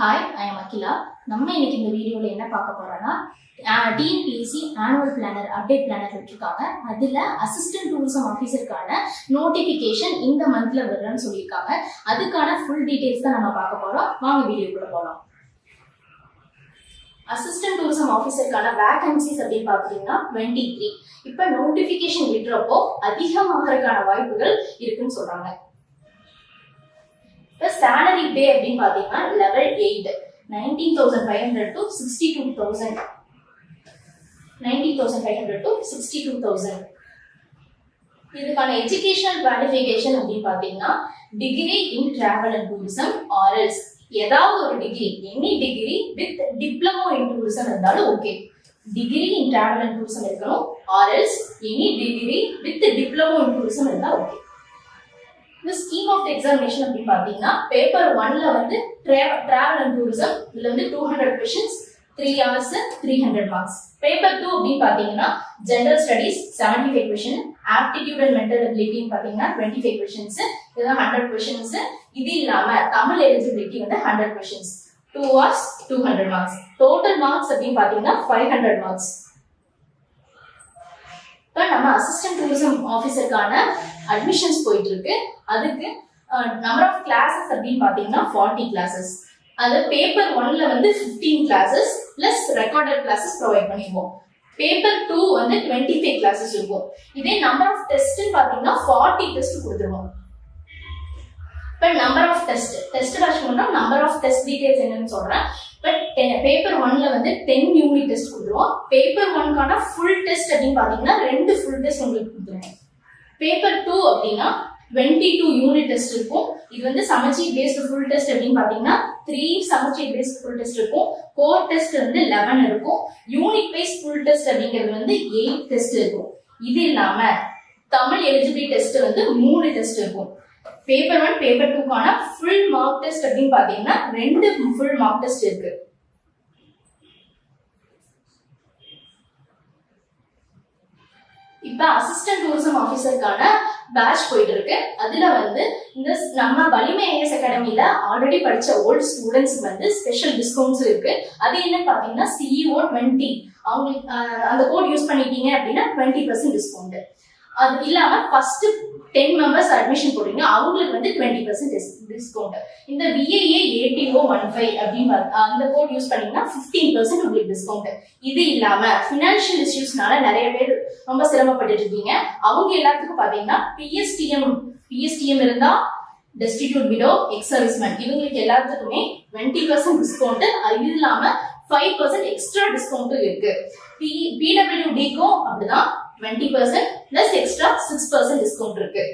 Hi I என் அகிலா நம்ம இன்னைக்கு இந்த வீடியோவில் என்ன பார்க்க போகிறோன்னா TNPSC annual planner update planner விட்டுருக்காங்க. அதில் அசிஸ்டன்ட் டூரிசம் ஆஃபீஸருக்கான நோட்டிஃபிகேஷன் இந்த மந்தில் வரும்னு சொல்லியிருக்காங்க. அதுக்கான ஃபுல் டீட்டெயில்ஸ் தான் நம்ம பார்க்க போகிறோம் வாங்க வீடியோக்குள்ளே போகலாம் அசிஸ்டன்ட் டூரிசம் ஆஃபீஸருக்கான வேகன்சிஸ் அப்படின்னு பார்த்தீங்கன்னா டுவெண்ட்டி த்ரீ இப்போ நோட்டிஃபிகேஷன் விடுறப்போ அதிகமாகறதுக்கான வாய்ப்புகள் இருக்குன்னு சொல்கிறாங்க இப்போ சேலரி பே அப்படின்னு பார்த்தீங்கன்னா level eight nineteen thousand five hundred to sixty two thousand nineteen thousand five hundred to sixty two thousand இதுக்கான எஜுகேஷனல் குவாலிஃபிகேஷன் அப்படின்னு பார்த்தீங்கன்னா degree in travel and tourism or else ஏதாவது ஒரு degree any degree with diploma in tourism இருந்தாலும் okay degree in travel and tourism இருக்கணும் or else any degree with diploma in tourism இருந்தால் okay இந்த scheme of examination அப்படின்னு பார்த்தீங்கன்னா paper ஒன்ல வந்து டிராவல் அண்ட் டூரிசம் இதுல வந்து two hundred questions three hours three hundred marks paper two அப்படின்னு பார்த்தீங்கன்னா general studies seventy five question aptitude and mental எபிலிட்டின்னு பார்த்தீங்கன்னா டுவெண்ட்டி ஃபைவ் கொஷின்ஸ் இதுதான் ஹண்ட்ரட் கொஷின்ஸ் இது இல்லாம தமிழ் எலிஜிபிலிட்டி வந்து hundred questions two hours two hundred marks total marks அப்படின்னு பார்த்தீங்கன்னா five hundred marks இப்போ நம்ம அசிஸ்டன்ட் டூரிசம் ஆஃபீஸருக்கான அட்மிஷன்ஸ் போயிட்டு இருக்கு அதுக்கு நம்பர் ஆஃப் கிளாஸஸ் அப்படின்னு பார்த்தீங்கன்னா ஃபார்ட்டி கிளாஸஸ் அது பேப்பர் ஒன்ல வந்து fifteen classes plus recorded classes provide பண்ணிடுவோம். பேப்பர் டூ வந்து டுவெண்ட்டி ஃபைவ் கிளாஸஸ் இருக்கும். இதே நம்பர் ஆஃப் டெஸ்ட் பார்த்தீங்கன்னா ஃபார்ட்டி டெஸ்ட் கொடுத்துருவோம். இப்போ number of test test watch பண்ணோம் நம்பர் ஆஃப் டெஸ்ட் டீடைல்ஸ் என்னன்னு சொல்றேன். பட் பேப்பர் ஒன்ல வந்து டென் யூனிட் டெஸ்ட் கொடுத்துருவோம். பேப்பர் ஒன்க்கான ஃபுல் டெஸ்ட் அப்படின்னு பார்த்தீங்கன்னா ரெண்டு ஃபுல் டெஸ்ட் உங்களுக்கு கொடுத்துருவோம். பேப்பர் டூ அப்படின்னா டுவெண்ட்டி டூ யூனிட் டெஸ்ட் இருக்கும். இது வந்து சமச்சி பேஸ்டு ஃபுல் டெஸ்ட் அப்படின்னு பார்த்தீங்கன்னா த்ரீ சமச்சி பேஸ்ட் ஃபுல் டெஸ்ட் இருக்கும். கோர் டெஸ்ட் வந்து லெவன் இருக்கும். யூனிட் வைஸ் ஃபுல் டெஸ்ட் அப்படிங்கிறது வந்து எயிட் டெஸ்ட் இருக்கும். இது இல்லாம தமிழ் எலிஜிபிலிட்டி டெஸ்ட் வந்து மூணு டெஸ்ட் இருக்கும். பேப்பர் ஒன் பேப்பர் டூக்கான ஃபுல் மார்க் டெஸ்ட் அப்படின்னு பார்த்தீங்கன்னா ரெண்டு ஃபுல் மார்க் டெஸ்ட் இருக்கு. இப்ப அசிஸ்டன்ட் டூரிசம் ஆஃபீஸருக்கான பேட்ச் போயிட்டு இருக்கு. அதுல வந்து இந்த நம்ம வலிமை ஐஎஸ் அகாடமியில ஆல்ரெடி படிச்ச ஓல்ட் ஸ்டூடெண்ட்ஸ் வந்து ஸ்பெஷல் டிஸ்கவுண்ட்ஸ் இருக்கு. அது என்ன பாத்தீங்கன்னா சிஇஓ டுவெண்ட்டி அவங்களுக்கு அந்த கோட் யூஸ் பண்ணிட்டீங்க அப்படின்னா டுவெண்ட்டி பர்சன்ட் டிஸ்கவுண்ட் அது இல்லாம ஃபர்ஸ்ட் டென் மெம்பர்ஸ் அட்மிஷன் போடுறீங்க அவங்களுக்கு வந்து டுவெண்ட்டி பர்சன்ட் டிஸ்கவுண்ட் இந்த விஏஏ ஏடிஓ ஒன் ஃபைவ் அப்படின்னு அந்த கோட் யூஸ் பண்ணீங்கன்னா ஃபிஃப்டீன் பர்சன்ட் உங்களுக்கு டிஸ்கவுண்ட் இது இல்லாம ஃபினான்ஷியல் இஷ்யூஸ்னால நிறைய பேர் ரொம்ப சிரமப்பட்டு இருக்கீங்க. அவங்க எல்லாத்துக்கும் பாத்தீங்கன்னா பிஎஸ்டிஎம் பிஎஸ்டிஎம் இருந்தா டெஸ்டிடியூட் விடோ எக்ஸ் சர்வீஸ்மேன் இவங்களுக்கு எல்லாத்துக்குமே டுவெண்ட்டி பர்சன்ட் டிஸ்கவுண்ட் அது இல்லாம ஃபைவ் பர்சன்ட் எக்ஸ்ட்ரா டிஸ்கவுண்ட்டும் இருக்கு. பி பிடபிள்யூடிக்கும் அப்படிதான். Twenty percent plus extra six percent discount இருக்கு.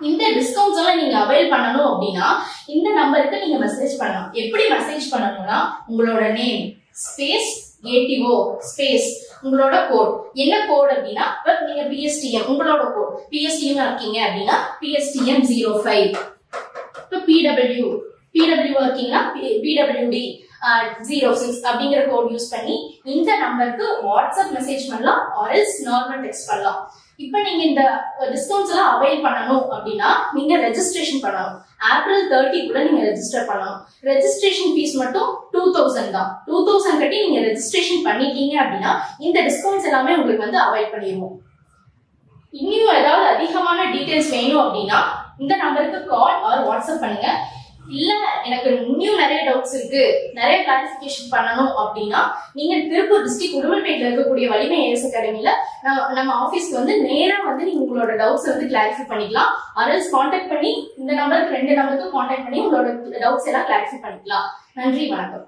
இந்த டிஸ்கவுண்ட்ஸ் எல்லாம் நீங்க அவைல் பண்ணணும் அப்படின்னா இந்த நம்பருக்கு நீங்க மெசேஜ் பண்ணலாம். எப்படி மெசேஜ் பண்ணணும்னா உங்களோட நேம் ஸ்பேஸ் ஏடிஓ ஸ்பேஸ் உங்களோட கோட் என்ன கோட் அப்படின்னா நீங்க பிஎஸ்டிஎம் உங்களோட கோட் பிஎஸ்டிஎம் இருக்கீங்க அப்படின்னா பிஎஸ்டிஎம் ஜீரோ ஃபைவ் இப்போ பிடபிள்யூ பிடபிள்யூ இருக்கீங்கன்னா பிடபிள்யூடி ஜீரோ சிக்ஸ் அப்படிங்கிற கோட் யூஸ் பண்ணி இந்த நம்பருக்கு வாட்ஸ்அப் மெசேஜ் பண்ணலாம் ஆர்எல்ஸ் நார்மல் டெக்ஸ்ட் பண்ணலாம். இப்போ நீங்க இந்த டிஸ்கவுண்ட்ஸ் எல்லாம் அவைல் பண்ணணும் அப்படின்னா நீங்க ரெஜிஸ்ட்ரேஷன் பண்ணணும் ஏப்ரல் தேர்ட்டிக்குள்ள நீங்க ரெஜிஸ்டர் பண்ணணும் ரெஜிஸ்ட்ரேஷன் ஃபீஸ் மட்டும் டூ தௌசண்ட் தான். டூ தௌசண்ட் கட்டி நீங்க ரெஜிஸ்ட்ரேஷன் பண்ணிட்டீங்க அப்படின்னா இந்த டிஸ்கவுண்ட்ஸ் எல்லாமே உங்களுக்கு வந்து அவைல் பண்ணிடுவோம் இன்னும் ஏதாவது அதிகமான டீடைல்ஸ் வேணும் அப்படின்னா இந்த நம்பருக்கு கால் ஆர் வாட்ஸ்அப் பண்ணுங்க. இல்ல எனக்கு இன்னும் நிறைய டவுட்ஸ் இருக்கு. நிறைய கிளாரிபிகேஷன் பண்ணணும் அப்படின்னா நீங்க திருப்பூர் டிஸ்ட்ரிக்ட் உடுமல்பேட்டில் இருக்கக்கூடிய வலிமை ஏஎஸ் அகாடமியில நம்ம நம்ம ஆஃபீஸ்க்கு வந்து நேரா வந்து நீங்க உங்களோட டவுட்ஸ் வந்து கிளாரிஃபை பண்ணிக்கலாம். அரல்ஸ் காண்டாக்ட் பண்ணி இந்த நம்பருக்கு ரெண்டு நம்பருக்கு காண்டாக்ட் பண்ணி உங்களோட டவுட்ஸ் எல்லாம் கிளாரிஃபை பண்ணிக்கலாம். நன்றி வணக்கம்.